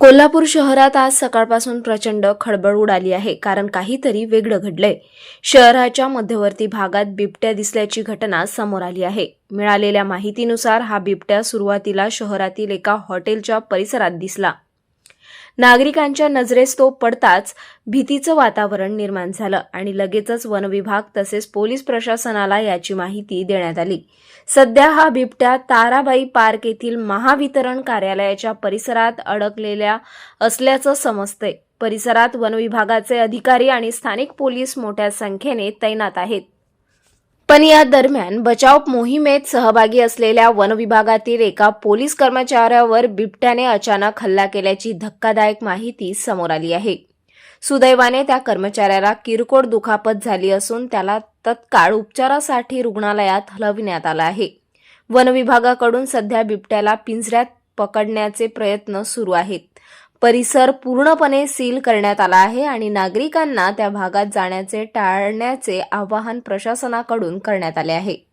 कोल्हापूर शहरात आज सकाळपासून प्रचंड खळबळ उडाली आहे कारण काहीतरी वेगळं घडलंय. शहराच्या मध्यवर्ती भागात बिबट्या दिसल्याची घटना समोर आली आहे. मिळालेल्या माहितीनुसार हा बिबट्या सुरुवातीला शहरातील एका हॉटेलच्या परिसरात दिसला. नागरिकांच्या नजरेस तो पडताच भीतीचं वातावरण निर्माण झालं आणि लगेचच वनविभाग तसेच पोलीस प्रशासनाला याची माहिती देण्यात आली. सध्या हा बिबट्या ताराबाई पार्क येथील महावितरण कार्यालयाच्या परिसरात अडकलेल्या असल्याचं समजतंय. परिसरात वनविभागाचे अधिकारी आणि स्थानिक पोलीस मोठ्या संख्येने तैनात आहेत. पण या दरम्यान बचाव मोहिमेत सहभागी असलेल्या वनविभागातील एका पोलीस कर्मचाऱ्यावर बिबट्याने अचानक हल्ला केल्याची धक्कादायक माहिती समोर आली आहे. सुदैवाने त्या कर्मचाऱ्याला किरकोळ दुखापत झाली असून त्याला तत्काळ उपचारासाठी रुग्णालयात हलविण्यात आलं आहे. वनविभागाकडून सध्या बिबट्याला पिंजऱ्यात पकडण्याचे प्रयत्न सुरू आहेत. परिसर पूर्णपणे सील करण्यात आला आहे आणि नागरिकांना त्या भागात जाण्याचे टाळण्याचे आवाहन प्रशासनाकडून करण्यात आले आहे.